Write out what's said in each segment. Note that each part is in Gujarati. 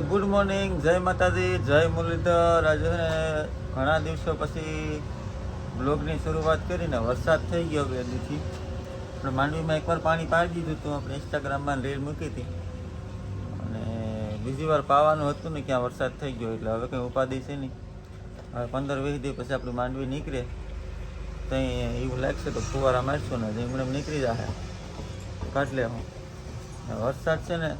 મોર્નિંગ જય માતાજી, જય મુરલીધર. આજે ઘણા દિવસો પછી બ્લોગની શરૂઆત કરીને વરસાદ થઈ ગયો બે દીથી આપણે માંડવીમાં એકવાર પાણી પાડી દીધું હતું, આપણે ઇન્સ્ટાગ્રામમાં રીલ મૂકી હતી. અને બીજી વાર પાવાનું હતું ને ક્યાં વરસાદ થઈ ગયો, એટલે હવે કંઈ ઉપાધિ છે નહીં. હવે પંદર વીસ દિવસ પછી આપણી માંડવી નીકળે. ત્યાં એવું લાગશે તો ફુવારા મારશું ને જેમ એમ નીકળી જશે કાઢ લે હું વરસાદ છે ને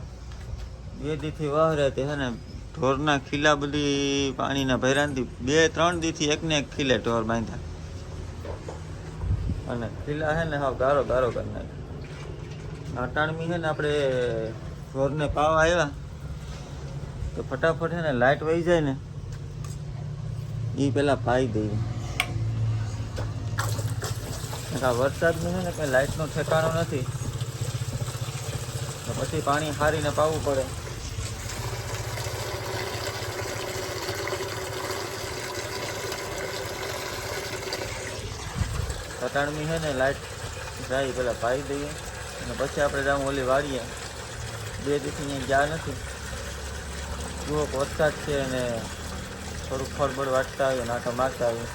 બે દીથી વહરે તે છે ને, ઢોરના ખીલા બધી પાણીના ભૈરાનથી બે ત્રણ દીથી એકને એક ખીલે ઢોર બાંધ્યા. અને ખીલા છે ને, હાવ ગારો ગારો કરી નાખ્યો. અટાણમી છે ને આપણે ઢોરને પાવા આવ્યા તો ફટાફટ છે ને લાઇટ વહી જાય ને એ પેલા પાઈ દઈએ. વરસાદનું છે ને, કંઈ લાઇટનો ઠેકાણો નથી. પછી પાણી હારીને પાવું પડે. કટાણમી છે ને લાઇટ જાય પેલા પાઈ દઈએ. અને પછી આપણે જાઉં ઓલી વાળીએ. બે દિવસથી અહીંયા ગયા નથી. જુઓ વરસાદ છે અને થોડુંક ફળબળ વાટતા આવ્યું નાટો મારતા આવ્યું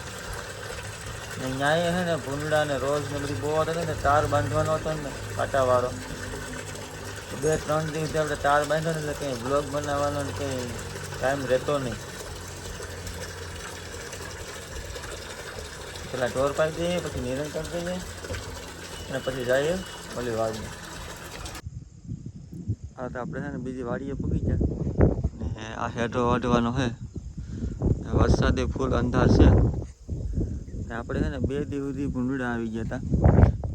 ને ન્યાય છે ને ભૂંડા ને રોજ ને બધી બહુ હતો ને, તાર બાંધવાનો હતો ને કાંટાવાળો બે ત્રણ દિવસથી આપણે તાર બાંધ્યો ને એટલે કંઈ બ્લોગ બનાવવાનો ને કંઈ ટાઈમ રહેતો નહીં. પેલા ઢોર પાડી દઈએ, પછી નિરણ કરી દઈએ અને પછી જઈએ ઓલી વાડીએ. હા તો આપણે છે ને બીજી વાડીએ પૂગી ગયા. ને આ હેઠો વાઢવાનો છે. વરસાદે ફૂલ અંધાર છે. ને આપણે છે ને બે દિવસ સુધી ભૂંડડા આવી ગયા હતા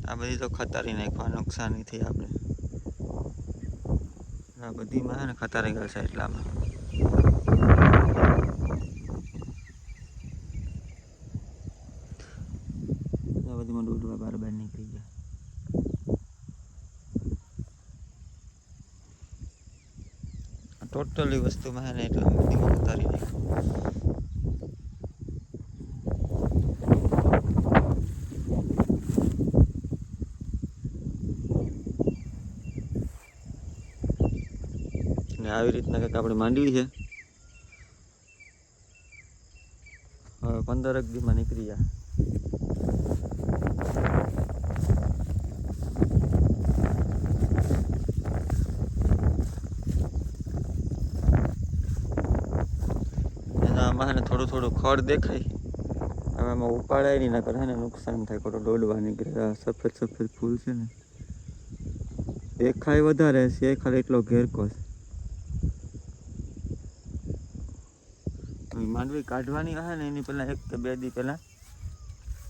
આ બધી તો ખતારી નાખવા, નુકસાની થઈ આપણે. આ બધીમાં છે ને ખતારી ગયેલ છે એટલામાં. આ દોઢ રૂપિયા બાર બાર નીકળી ગયા ટોટલી વસ્તુમાં છે ને બધી ખતારી ને આવી રીતના કંઈક આપણે માંડવી છે હવે પંદરક દીમાં નીકળી જાય એના આમાં થોડું થોડું ખડ દેખાય. હવે એમાં ઉપાડાય નહીં, નકર છે ને નુકસાન થાય. ખોટો દોડવા નીકળે. સફેદ સફેદ ફૂલ છે ને. દેખાય વધારે છે, ખાલી એટલો ઘેરકો છે. માંડવી કાઢવાની હશે ને, એની પહેલાં એક કે બે દી પહેલાં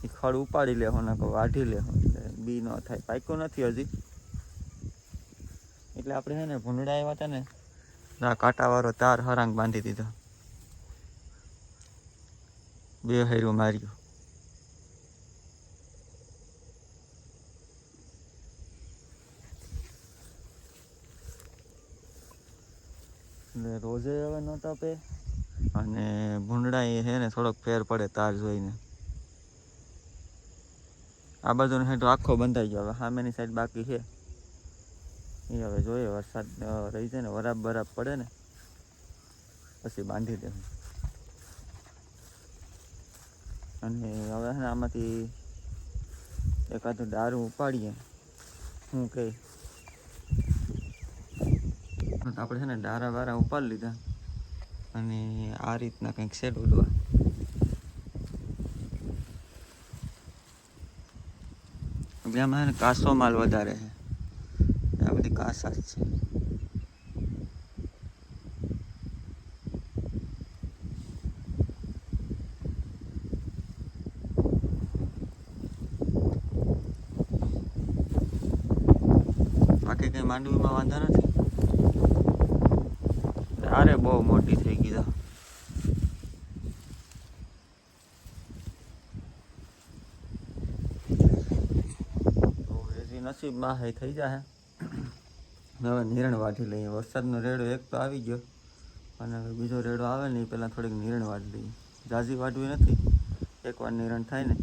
એ ખડ ઉપાડી લેવો ને વાઢી એટલે બી ન થાય. પાક્યું નથી હજી. એટલે આપણે છે ને ભૂંડડા આવ્યા હતા ને કાંટાવાળો તાર હરાંગ બાંધી દીધો. બે હૈરું માર્યું એટલે રોજે હવે ન તપે અને ભૂંડડા એ છે ને થોડોક ફેર પડે તાર જોઈને આ બાજુનો હેઠો આખો બંધાઈ ગયો હવે સામેની સાઈડ બાકી છે એ હવે જોઈએ વરસાદ રહી જાય ને વરાબ બરાબ પડે ને પછી બાંધી દેવું અને હવે આમાંથી એકાદું દારૂ ઉપાડીએ. શું કહે આપણે છે ને ડારા વારા ઉપાડી લીધા. અને આ રીતના કંઈક શેડ ઉડવા. એટલે આમાં છે કાસો માલ વધારે છે. આ બધી કાસા છે. બાકી માંડવીમાં વાંધા નથી. અરે બહુ મોટી થઈ ગઈ નસીબમાં હે થઈ જાય હવે નિરણ વાઢી લઈએ. વરસાદનો રેડો એક તો આવી ગયો. અને હવે બીજો રેડો આવે ને એ પહેલાં થોડીક નિરણ વાઢી લઈએ. જાજી વાઢવી નથી. એકવાર નિરણ થાય ને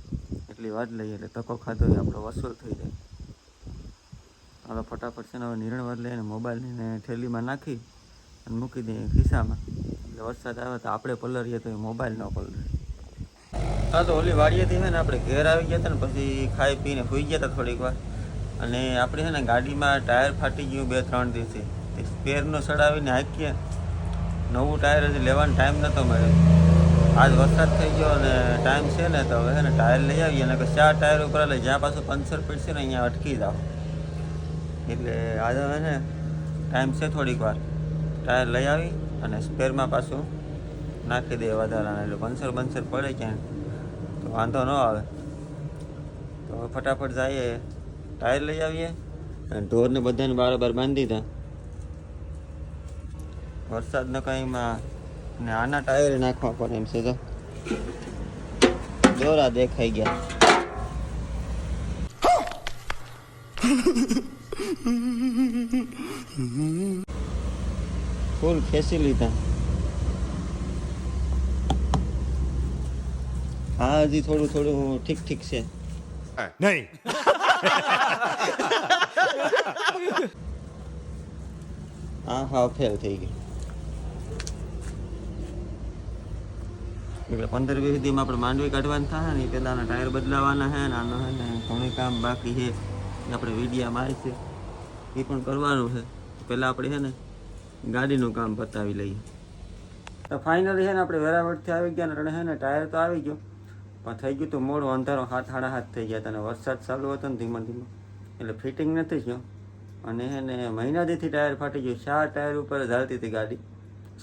એટલી વાઢ લઈએ એટલે તકો ખાધો એ આપણો વસૂલ થઈ જાય. હવે ફટાફટ છે ને હવે નિરણ લઈને મોબાઈલને ઠેલીમાં નાખી અને મૂકી દઈએ ખિસ્સામાં. એટલે વરસાદ આવે તો આપણે પલરીએ તો એ મોબાઈલ ન પલરે હા, તો ઓલી વાડીએથી છે ને આપણે ઘેર આવી ગયા હતા ને પછી ખાઈ પીને સૂઈ ગયા હતા થોડીક વાર. અને આપણે છે ને ગાડીમાં ટાયર ફાટી ગયું બે ત્રણ દિવસે તે સ્પેરનો સડાવીને હાંકીએ. નવું ટાયર હજી લેવાનો ટાઈમ નહોતો મળ્યો. આજ વરસાદ થઈ ગયો અને ટાઈમ છે ને તો હવે છે ને ટાયર લઈ આવીએ. અને ચાર ટાયર ઉપર એટલે જ્યાં પાછું પંચર પડશે ને અહીંયા અટકી જાઓ. એટલે આજે હવે ને ટાઈમ છે થોડીક વાર. ટાયર લઈ આવી અને સ્પેરમાં પાછું નાખી દે વધારાના એટલે પંચર બંસર પડે ક્યાંય. તો વાંધો ન આવે. તો હવે ફટાફટ જઈએ. ટાયર લઈ આવીએ અને ઢોરને બધાને બરાબર બાંધી દીધા. વરસાદના કંઈમાં ને આના ટાયર નાખવા પડે એમ છે તો દોરા દેખાઈ ગયા. ફૂલ ખેંચી લીધા. હા હજી થોડું થોડું ઠીક ઠીક છે. નહીં. હા હા ફેલ થઈ ગઈ. એટલે પંદર વીસ દીમાં આપણે માંડવી કાઢવાની થાય ને પેલાના ટાયર બદલાવાના છે ને આનો છે ને ઘણું કામ બાકી છે. આપણે વિડીયા છે. એ પણ કરવાનું છે. પહેલાં આપણે છે ને ગાડીનું કામ પતાવી લઈએ. તો ફાઇનલી છે ને આપણે વેરાવળથી આવી ગયા ને છે ને ટાયર તો આવી ગયો. પણ થઈ ગયું તો મોડું અંધારો હાથ હાડા હાથ થઈ ગયા હતા અને વરસાદ ચાલુ હતો ને ધીમો ધીમો. એટલે ફિટિંગ નથી થયો. અને છે ને દીથી ટાયર ફાટી ગયું. ચાર ટાયર ઉપર જ હાલતી હતી ગાડી.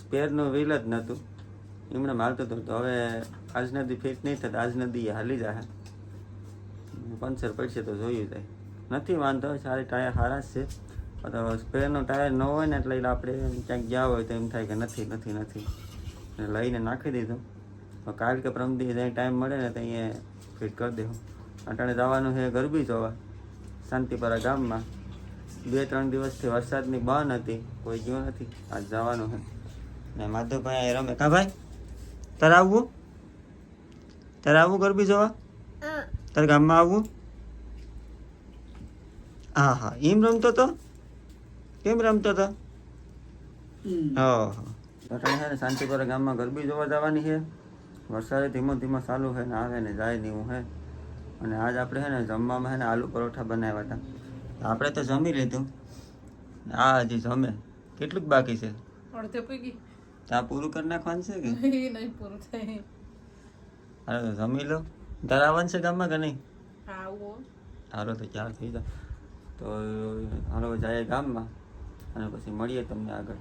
સ્પેરનું વ્હીલ જ નહોતું. એમણે માલતું હતું તો હવે આજ નદી ફિટ નહીં થતા આજ નદી હાલી જાય પંચર પડશે તો જોયું જાય. નથી વાંધો સારી ટાયર સારા જ છે. તો સ્પેરનો ટાયર ન હોય ને એટલે આપણે ક્યાંક ગયા હોય તો એમ થાય કે નથી નથી નથી. એટલે લઈને નાખી દીધું. તો કાલ કે પ્રમદી જ્યાં ટાઈમ મળે ને ત્યાં ફિટ કરી દેવું. અટાણે જવાનું છે ગરબી જોવા શાંતિપરા ગામમાં. બે ત્રણ દિવસથી વરસાદની બંધ હતી કોઈ ગયો નથી. આજ જવાનું છે. ને માધવભાઈ રમે. કા ભાઈ? તારે આવવું? તારે આવવું ગરબી જોવા? તારે ગામમાં આવવું? હા હા એમ રમતો તો? કેમ રમતો તો? હા અટાણે છે ને શાંતિપરા ગામમાં ગરબી જોવા જવાની છે. વરસાદે ધીમો ધીમો ચાલુ છે ને આવે ને જાય ને એવું છે. અને આજ આપણે છે ને જમવામાં છે ને આલુ પરોઠા બનાવ્યા હતા. આપણે તો જમી લીધું. આ હજી જમે. કેટલુંક બાકી છે? અડધે ત્યાં પૂરું કરી નાખવાનું છે કે? એ નહીં પૂરું થાય. તો જમી લો. તારા આવવાનું છે ગામમાં કે નહીં? આવો. તો ચાર થઈ જાય તો હાલો જાય ગામમાં અને પછી મળીએ તમને આગળ.